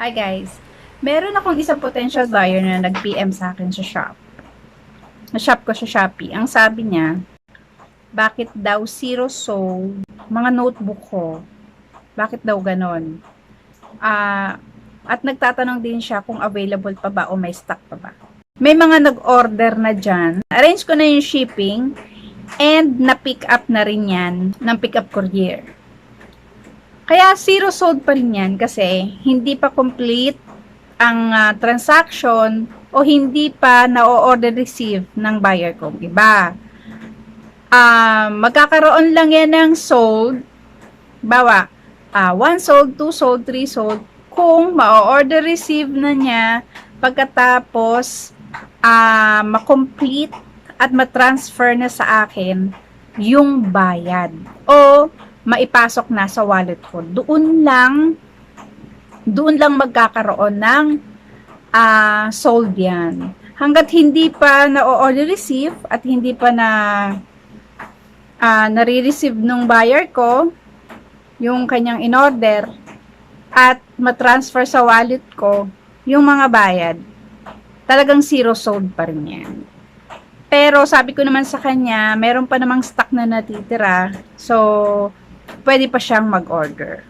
Hi guys. Meron akong isang potential buyer na nag-PM sa akin sa shop. Na shop ko sa Shopee. Ang sabi niya, bakit daw zero sold mga notebook ko? Bakit daw ganon? Ah, at nagtatanong din siya kung available pa ba o may stock pa ba. May mga nag-order na dyan. Arrange ko na yung shipping and na-pick up na rin yan ng pick up courier. Kaya zero sold pa rin yan kasi hindi pa complete ang ah, transaction o hindi pa na-order receive ng buyer ko. Iba. Ah, magkakaroon lang yan ng sold. Bawa, ah, one sold, two sold, three sold. Kung ma-order receive na niya pagkatapos ah, ma-complete at ma-transfer na sa akin yung bayad o maipasok na sa wallet ko. Doon lang doon lang magkakaroon ng ah sold yan. Hanggat hindi pa na-order receive at hindi pa na ah nare-receive nung buyer ko yung kanyang in-order at matransfer sa wallet ko yung mga bayad, talagang zero sold pa rin yan. Pero sabi ko naman sa kanya, meron pa namang stock na natitira. So, pwede pa siyang mag-order.